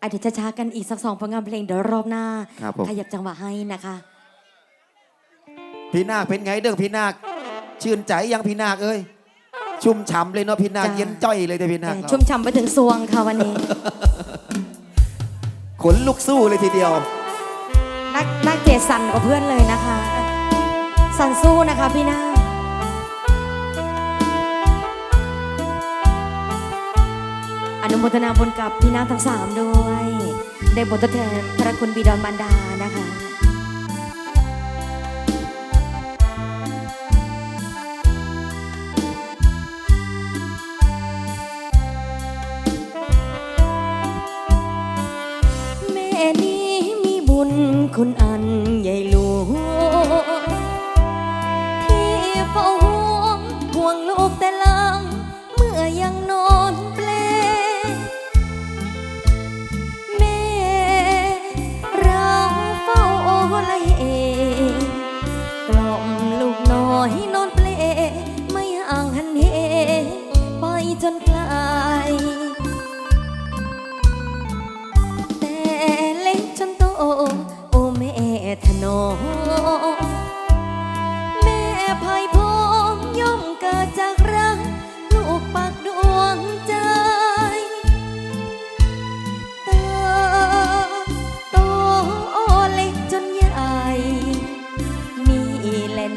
อาจจะช้ากันอีกสักสองผลงานเพลงเดี๋ยวรอบหน้า ครับผม ขยับจังหวะให้นะคะ พี่นาคเป็นไงเด้อพี่นาคชื่นใจยังพี่นาคเอ้ยชุ่มฉ่ำเลยเนาะพี่นาคจ้าเย็นจ้อยเลยแต่พี่นาคชุ่มฉ่ำไปถึงซวงค่ะวันนี้ ขนลุกสู้เลยทีเดียว นักนักเจสันกว่าเพื่อนเลยนะคะ สันสู้นะคะพี่นาอ นุโมทนาบุญกับพี่น้าทั้งสามด้วย ได้บททดแทนพระคุณบิดอนมารดานะคะแม่นี้มีบุญคุณอันใหญ่หลวง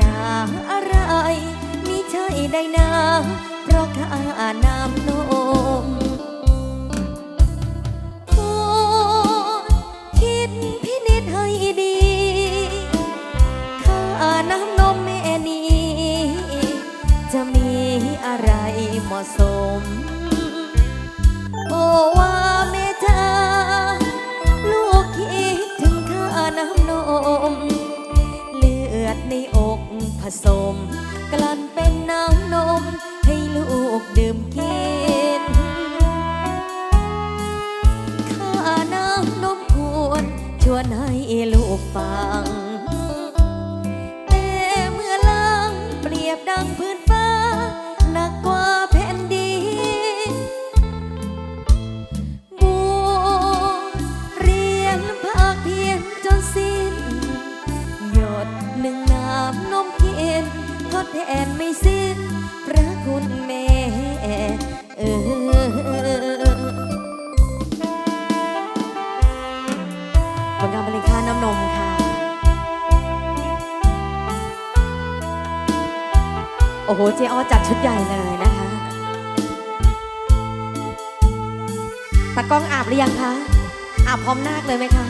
นาอะไรมีใช่ได้นาเพราะข้าน้ำนมโปรดคิดพินิจให้ดีค่าน้ำนมแม่นี้ จะมีอะไรเหมาะสม ดในอกผสม กลั่นเป็นน้ำนม ให้ลูกดื่มกินข้าน้ำนมควรชวนให้ลูกฟัง ดแทนไม่สิ้นพระคุณแม่เออผลงานบริค่าน้ำนมค่ะ โอ้โห เจออจัดชุดใหญ่เลยนะคะตากล้องอาบหรือยังคะ อาบพร้อมนาคเลยไหมคะ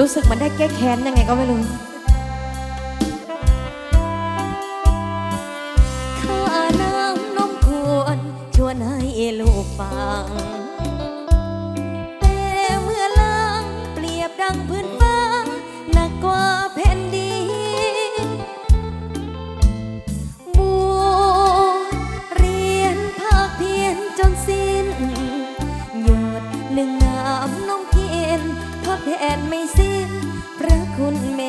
รู้สึกมันได้แก้แค้นยังไงก็ไม่รู้ลูกฟัง แต่เมื่อล้างเปรียบดังพื้นฟ้าหนักกว่าแผ่นดินบัวเรียนภาคเพียนจนสิ้น หยดหนึ่ง แทนไม่สิ้นพระคุณเม